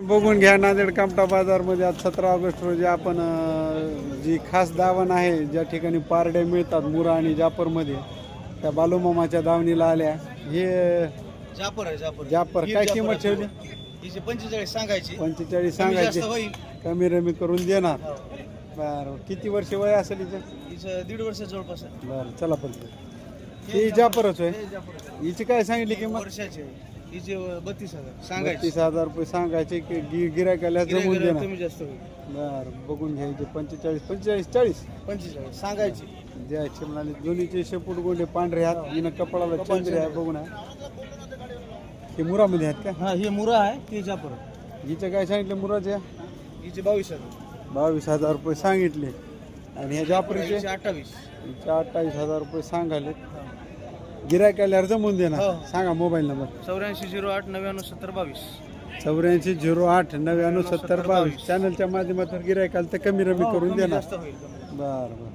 बघून घ्या नांदेड कामटा बाजारमध्ये आज सतरा ऑगस्ट रोजी आपण जी खास दावण आहे ज्या ठिकाणी पारड्या मिळतात मुरा आणि जापरमध्ये त्या बालूमामाच्या दावणीला आल्या. हे जापर आहे जापर काय किंमत. ठेवली? हिचे पंचेचाळीस सांगायची. पंचेचाळीस सांगायचे. कमी रमी करून देणार. हो. बरं किती वर्ष वय असेल हिचं? हिचं दीड वर्ष जवळपास आहे. बरं चला पण ही जापरच आहे. हिची काय सांगितली किंमत? वर्षाचे आहे. बत्तीस हजार. सांगायची. तीस हजार रुपये सांगायचे की गि- गिरायकाला जमून गिऱ्हाईक देणार. कमी जास्त होईल. बरं बघून घ्यायचे. पंचेचाळीस पंचेचाळीस चाळीस. पंचेचाळीस सांगायची. द्यायचे म्हणाले दोन्हीचे शेपूट गोंडे पांढरे आहेत हिनं कपाळाला चंद्रे आहे बघून आहे. हे मुरामध्ये आहेत का? हा हे मुरा आहे ते जापर. हिचे काय सांगितले मुराचे? हिचे बावीस हजार. बावीस हजार रुपये सांगितले. आणि ह्या जापरीचे हिचे अठ्ठावीस. हिचे अठ्ठावीस हजार रुपये सांगाले गिरायक आल्यावर जमून देणार. हो. सांगा मोबाईल नंबर. चौऱ्याऐंशी झिरो आठ नव्याण्णव सत्तर बावीस. चौऱ्याऐंशी झिरो आठ नव्याण्णव सत्तर बावीस. चॅनलच्या माध्यमातून गिरायकाला तर कमी रमी करून हो, कमी देणार. जास्त होईल कमी. बरं बरं.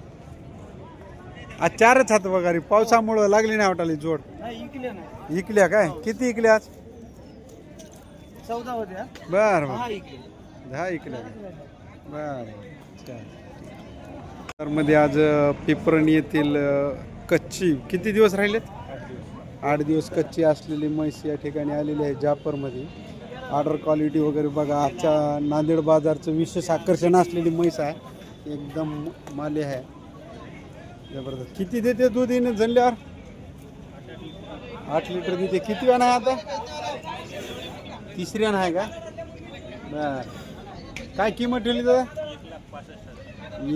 आज चारच हात वगैरे. पावसामुळं लागली नाही वाटाली जोड. नाही इकले नाही. इकल्या काय? किती इकल्या आज? चौदा होत्या. बर हा बर इकले दहा इकल्या. बर तर मध्ये आज अ, पिंपरण येथील अ, कच्ची. किती दिवस राहिलेत? आठ दिवस कच्ची असलेली म्हैस या ठिकाणी आलेली आहे जापरमध्ये ऑर्डर क्वालिटी वगैरे बघा आजच्या नांदेड बाजारचं विशेष आकर्षण असलेली म्हैस आहे. एकदम माले आहे. जबरदस्त. किती देते दूध येणे जणल्यावर आठ लिटर देते. किती वेळा आहे आता तिसऱ्या आहे का? बर. काय किंमत ठेवली दादा?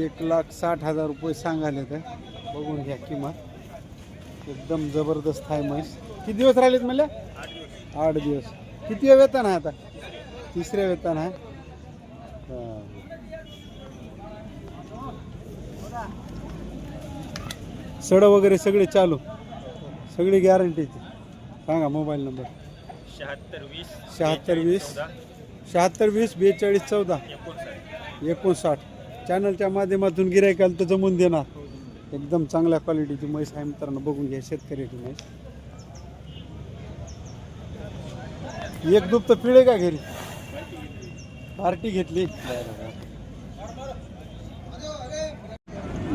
एक लाख साठ हजार रुपये सांगाले तर बघून घ्या किंमत. एकदम जबरदस्त आहे म्हैस. किती दिवस राहिलेत म्हणल्या आठ दिवस. किती वेतन आहे आता? तिसऱ्या वेतन आहे. सड वगैरे सगळे चालू. सगळी गॅरंटीची सांगा मोबाईल नंबर शहात्तर वीस शहात्तर वीस. शहात्तर वीस बेचाळीस चौदा. एकोणसाठ. चॅनलच्या माध्यमातून गिरायकाला तर जमून देणार. एकदम चांगल्या क्वालिटीची म्हैस आहे मित्रांनो. बघून घ्या शेतकऱ्याची म्हैस. एक दुप्त पिळे का घरी? पार्टी घेतली.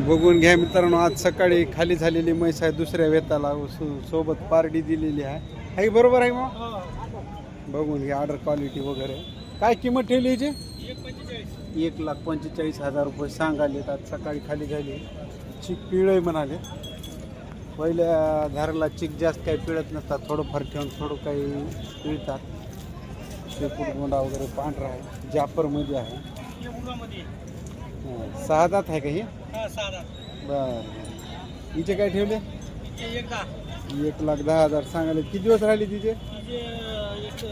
बघून घ्या मित्रांनो आज सकाळी खाली झालेली म्हैस आहे दुसऱ्या वेताला. सोबत पार्टी दिलेली आहे. हाय बरोबर आहे मग? बघून घ्या ऑर्डर क्वालिटी वगैरे. काय किंमत ठेवली हिची एक लाख पंचेचाळीस हजार रुपये सांगाले आज सकाळी खाली झाली. चिक पिळय म्हणाले. पहिल्या धाराला चिक जास्त काही पिळत नसतात थोडंफार ठेवून थोडं काही पिळतात. शेपूट गोंडा वगैरे पांढरा आहे जापरमध्ये आहे. सहा दात आहे का हे? बरं हिचे काय ठेवले? एक. लाख दहा हजार सांगाले किती दिवस राहिले तिचे?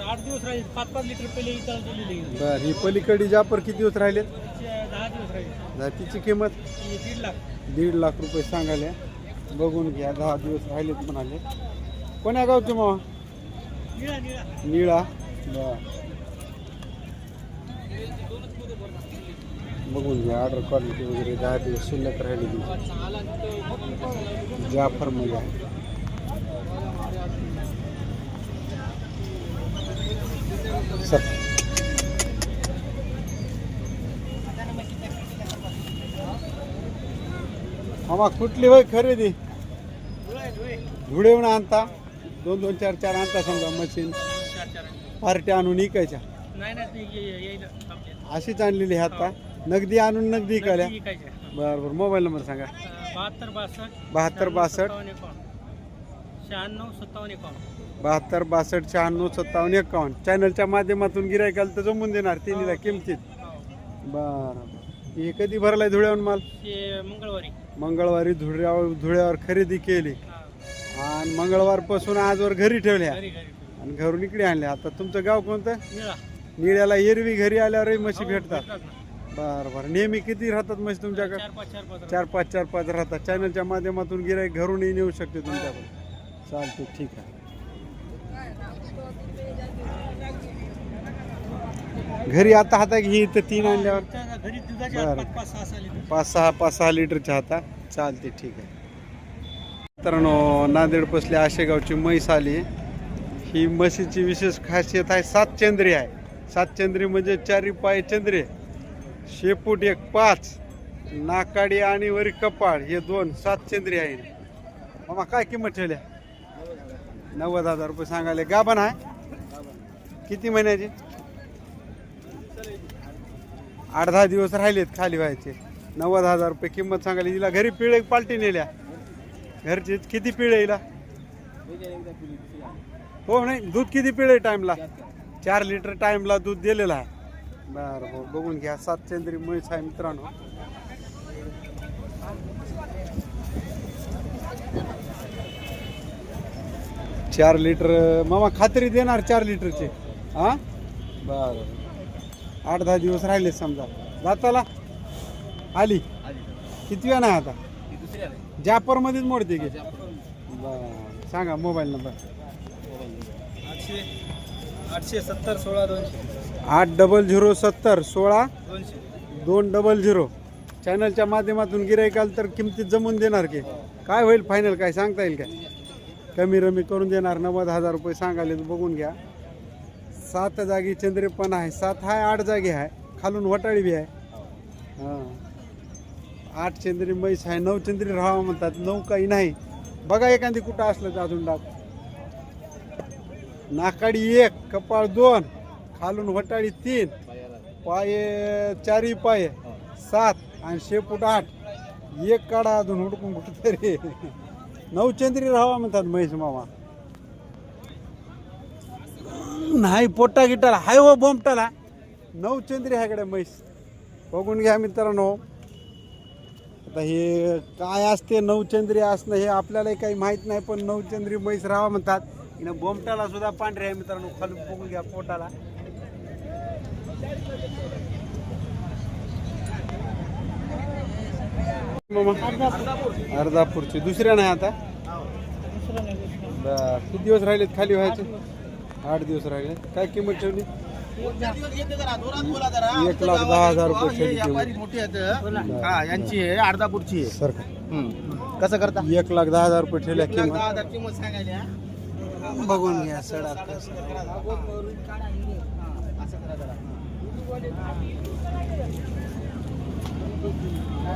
आठ दिवस राहील. पाच पाच लिटर पहिले बर ही पलीकडे जापर किती दिवस राहिले? जातीची तिची किंमत दीड लाख दीड लाख रुपये सांगायले. बघून घ्या दहा दिवस राहिलेत म्हणाले. कोण्या गावचे मावा निळा. निळा निळा बघून घ्या ऑर्डर क्वालिटी वगैरे दहा दिवस शिल्लक राहिली जाफरमध्ये आहे. सर आम्हा कुठली होय खरेदी? धुळेहून आणता? दोन दोन चार चार आणता समजा मशीन पार्ट्या आणून इकायच्या. अशीच आणलेली आहे आता. नगदी आणून नगदी इकायल्या. बरं बरं मोबाईल नंबर सांगा. बहात्तर बासष्ट. बहात्तर बासष्ट. शहाण्णव सत्तावन्न एकावन्न. बहात्तर बासष्ट शहाण्णव सत्तावन्न एकावन्न. चॅनलच्या माध्यमातून गिरायकाला तर जमून देणार. तिन्हीला किमतीत. बरं हे कधी भरलाय धुळ्याहून माल? मंगळवारी. मंगळवारी धुळ्यावर धुळ्यावर खरेदी केली. आणि मंगळवारपासून आजवर घरी ठेवल्या. आणि घरून इकडे आणल्या. आता तुमचं गाव कोणतं? निळा. निळ्याला एरवी घरी आल्यावरही म्हशी भेटतात. भेटतात. बरं बरं. नेहमी किती राहतात म्हशी तुमच्याकडे? चार पाच चार पाच राहतात. चॅनलच्या माध्यमातून गिराईक घरूनही नेऊ शकते तुमच्याकडे. चालते ठीक आहे. घरी आता हाता घे तर तीन आणल्यावर? घरी दुधाचे बरं. पाच पाच सहा सहा लिटर? पाच सहा पाच सहा लिटरच्या हाता चालते ठीक आहे. मित्रांनो नांदेड पसल्या आशेगावची म्हैस आली. ही म्हशीची विशेष खासियत आहे सात चंद्री आहे. सात चंद्री म्हणजे चारी पाय चंद्रे. शेपूट एक पाच नाकाडी आणि वरी कपाळ हे दोन सात चंद्री आहे मामा काय किंमत ठेवल्या? नव्वद हजार रुपये सांगायला. गाभण आहे? किती महिन्याची? आठ दहा दिवस राहिलेत खाली व्हायचे. नव्वद हजार रुपये किंमत सांगायला हिला घरी पिळे पालटी नेल्या. घरचे किती पिळे हिला? हो नाही दूध किती पिळे टाईमला? चार लिटर टाईमला दूध दिलेलं आहे. बरं हो बघून घ्या. सात चंद्री म्हैस आहे मित्रांनो. चार लिटर मामा खात्री देणार चार लिटरचे. हां? बरं. आठ दहा दिवस राहिले समजा. जाताला? आली. किती वेळा नाही आता? जापरमध्येच मोडते की? बरं सांगा मोबाईल नंबर. आठशे आठशे सत्तर सोळा दोनशे. आठ डबल झिरो सत्तर सोळा दोनशे. दोन डबल झिरो. चॅनलच्या माध्यमातून गिरायकाल तर किमतीत जमून देणार की? काय होईल फायनल काय सांगता येईल काय? कमी रमी करून देणार. नव्वद हजार रुपये सांगायला तर बघून घ्या. सात जागी चंद्रे पण आहे. सात आहे आठ जागी आहे खालून वटाळी बी आहे. हां. आठ चंद्री म्हैस आहे नऊ चंद्री राहावा म्हणतात. नऊ काही नाही. बघा एखादी कुठं असलं तर अजून डाक नाकाडी एक कपाळ दोन खालून वटाळी तीन पाये चारी पाये सात आणि शेपूट आठ. एक काढा अजून हुडकून कुठेतरी. नवचंद्री राहावा म्हणतात म्हैस मामा. नाही पोट्टा गिटाला हाय हो बोमटाला. नवचंद्री ह्याकडे म्हैस. बघून घ्या मित्रांनो. आता हे काय असते नवचंद्री असणं हे आपल्यालाही काही माहीत नाही पण नवचंद्री म्हैस राहा म्हणतात. हिनं बोमटाला सुद्धा पांढरे आहे मित्रांनो खालून बघून घ्या पोटाला. अर्धापूरची. दुसऱ्या नाही आता? दुसरं नाही किती दिवस राहिलेत खाली व्हायचे? आठ दिवस राहिले. काय किंमत ठेवली? एक लाख दहा हजार रुपये ठेवली किंमत. मोठी आहेत. हा यांची आहे अर्धापूरची आहे. सर. का? हम्म. कसं करता? एक लाख दहा हजार रुपये ठेवल्या किंमत. बघून घ्या सडा.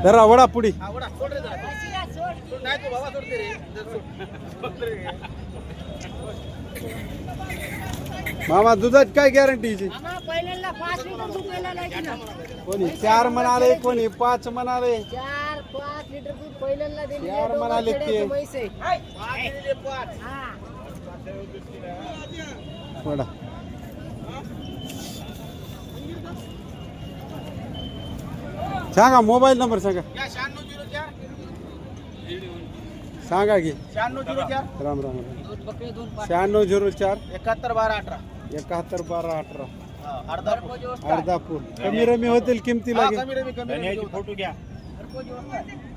जरा. वडा पुडी मामा दुधाची काय गॅरंटीची कोणी? चार म्हणाले कोणी? पाच म्हणाले. चार पाच लिटर दूध पहिल्यांदा दिली. चार म्हणाले ते. हा. सांगा मोबाईल नंबर सांगा. शहाण्णव झिरो चार. सांगा की. शहाण्णव झिरो चार. राम राम राम. बकरे शहाण्णव झिरो चार. एकाहत्तर बारा अठरा. एकाहत्तर बारा अठरा. हा, अर्धापूर अर्धापूर कमी रमी होतील किमती हा, लागेल कमी रे, कमी रे, फोटो घ्या. घरपोच व्यवस्था आहे.